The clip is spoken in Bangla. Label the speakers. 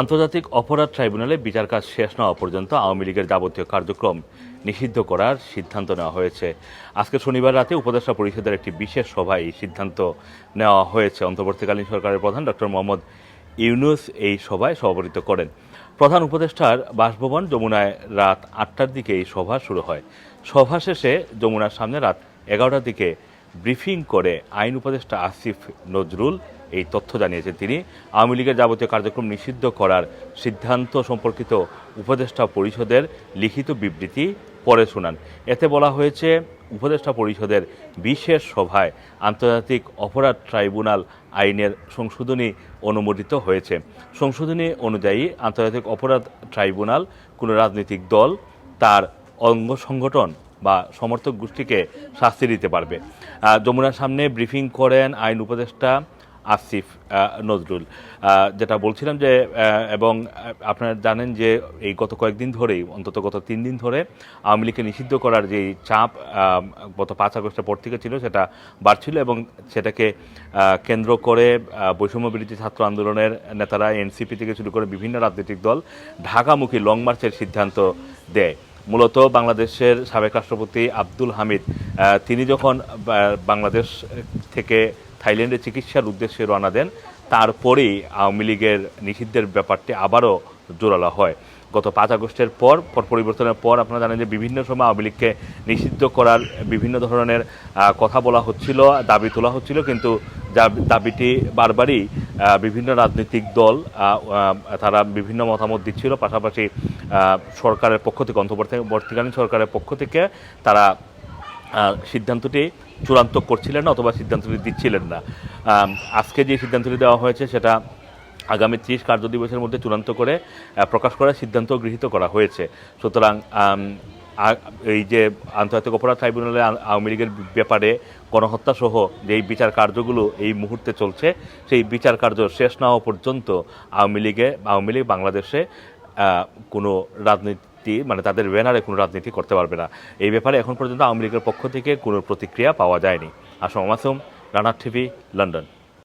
Speaker 1: আন্তর্জাতিক অপরাধ ট্রাইব্যুনালে বিচার কাজ শেষ না হওয়া পর্যন্ত আওয়ামী লীগের যাবতীয় কার্যক্রম নিষিদ্ধ করার সিদ্ধান্ত নেওয়া হয়েছে আজকে শনিবার রাতে উপদেষ্টা পরিষদের একটি বিশেষ সভায় এই সিদ্ধান্ত নেওয়া হয়েছে অন্তর্বর্তীকালীন সরকারের প্রধান ডক্টর মোহাম্মদ ইউনুস এই সভায় সভাপতিত্ব করেন প্রধান উপদেষ্টার বাসভবন যমুনায় রাত আটটার দিকে এই সভা শুরু হয় সভা শেষে যমুনার সামনে রাত এগারোটার দিকে ব্রিফিং করে আইন উপদেষ্টা আসিফ নজরুল এই তথ্য জানিয়েছেন তিনি আওয়ামী লীগের যাবতীয় কার্যক্রম নিষিদ্ধ করার সিদ্ধান্ত সম্পর্কিত উপদেষ্টা পরিষদের লিখিত বিবৃতি পরে শোনান এতে বলা হয়েছে উপদেষ্টা পরিষদের বিশেষ সভায় আন্তর্জাতিক অপরাধ ট্রাইব্যুনাল আইনের সংশোধনী অনুমোদিত হয়েছে সংশোধনী অনুযায়ী আন্তর্জাতিক অপরাধ ট্রাইব্যুনাল কোনো রাজনৈতিক দল তার অঙ্গ সংগঠন বা সমর্থক গোষ্ঠীকে শাস্তি দিতে পারবে যমুনার সামনে ব্রিফিং করেন আইন উপদেষ্টা আসিফ নজরুল
Speaker 2: যেটা বলছিলাম যে এবং আপনারা জানেন যে এই গত কয়েকদিন ধরেই অন্তত গত তিন দিন ধরে আওয়ামী লীগকে নিষিদ্ধ করার যে চাপ গত পাঁচ আগস্টের পর থেকে ছিল সেটা বাড়ছিল এবং সেটাকে কেন্দ্র করে বৈষম্য বিরোধী ছাত্র আন্দোলনের নেতারা এনসিপি থেকে শুরু করে বিভিন্ন রাজনৈতিক দল ঢাকামুখী লং মার্চের সিদ্ধান্ত দেয় মূলত বাংলাদেশের সাবেক রাষ্ট্রপতি আব্দুল হামিদ তিনি যখন বাংলাদেশ থেকে থাইল্যান্ডে চিকিৎসার উদ্দেশ্যে রওনা দেন তারপরেই আওয়ামী লীগের নিষিদ্ধের ব্যাপারটি আবারও জোরালো হয় গত পাঁচ আগস্টের পর পর পরিবর্তনের পর আপনারা জানেন যে বিভিন্ন সময় আওয়ামী লীগকে নিষিদ্ধ করার বিভিন্ন ধরনের কথা বলা হচ্ছিল দাবি তোলা হচ্ছিল কিন্তু দাবিটি বারবারই বিভিন্ন রাজনৈতিক দল তারা বিভিন্ন মতামত দিচ্ছিল পাশাপাশি সরকারের পক্ষ থেকে অন্তর্বর্তীকালীন সরকারের পক্ষ থেকে তারা সিদ্ধান্তটি চূড়ান্ত করছিলেন না অথবা সিদ্ধান্তটি দিচ্ছিলেন না আজকে যে সিদ্ধান্তটি দেওয়া হয়েছে সেটা আগামী ত্রিশ কার্যদিবসের মধ্যে চূড়ান্ত করে প্রকাশ করার সিদ্ধান্ত গৃহীত করা হয়েছে সুতরাং এই যে আন্তর্জাতিক অপরাধ ট্রাইব্যুনালে আওয়ামী লীগের ব্যাপারে গণহত্যাসহ যেই বিচার কার্যগুলো এই মুহূর্তে চলছে সেই বিচার কার্য শেষ না হওয়া পর্যন্ত আওয়ামী লীগে আওয়ামী লীগ বাংলাদেশে কোনো রাজনীতি ব্যক্তি মানে তাদের ব্যানারে কোনো রাজনীতি করতে পারবে না এই ব্যাপারে এখন পর্যন্ত আওয়ামী লীগের পক্ষ থেকে কোনো প্রতিক্রিয়া পাওয়া যায়নি আসম মাসুম রানার টিভি লন্ডন